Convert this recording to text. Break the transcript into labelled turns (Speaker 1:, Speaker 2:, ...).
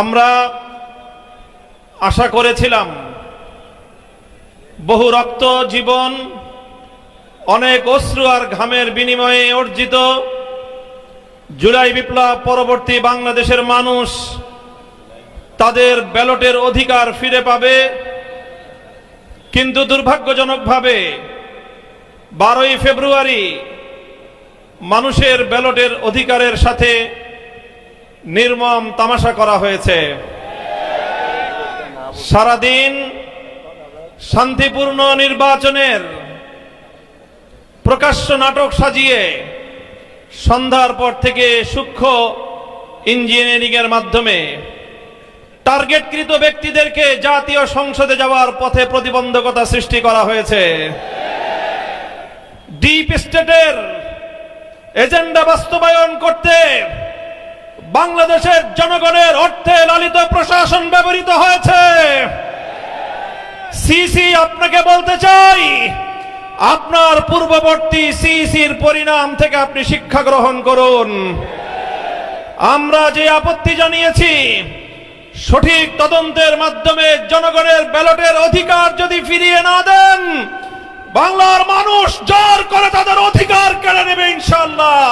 Speaker 1: আমরা আশা করেছিলাম বহু রক্ত জীবন, অনেক অশ্রু আর ঘামের বিনিময়ে অর্জিত জুলাই বিপ্লব পরবর্তী বাংলাদেশের মানুষ তাদের ব্যালটের অধিকার ফিরে পাবে। কিন্তু দুর্ভাগ্যজনকভাবে বারোই ফেব্রুয়ারি মানুষের ব্যালটের অধিকারের সাথে নির্মম তামাশা করা হয়েছে। সারাদিন শান্তিপূর্ণ নির্বাচনের প্রকাশ্য নাটক সাজিয়ে সন্ধ্যার পর থেকে সূক্ষ্ম ইঞ্জিনিয়ারিং এর মাধ্যমে টার্গেটকৃত ব্যক্তিদেরকে জাতীয় সংসদে যাওয়ার পথে প্রতিবন্ধকতা সৃষ্টি করা হয়েছে। ডিপ স্টেটের এজেন্ডা বাস্তবায়ন করতে বাংলাদেশের জনগণের অর্থে লালিত প্রশাসন ব্যবহৃত হয়েছে। সিসি, আপনাকে বলতে চাই, আপনার পূর্ববর্তী সিসির পরিণাম থেকে আপনি শিক্ষা গ্রহণ করুন। আমরা যে আপত্তি জানিয়েছি, সঠিক তদন্তের মাধ্যমে জনগণের ব্যালটের অধিকার যদি ফিরিয়ে না দেন, বাংলার মানুষ জোর করে তাদের অধিকার কেড়ে নেবে ইনশাল্লাহ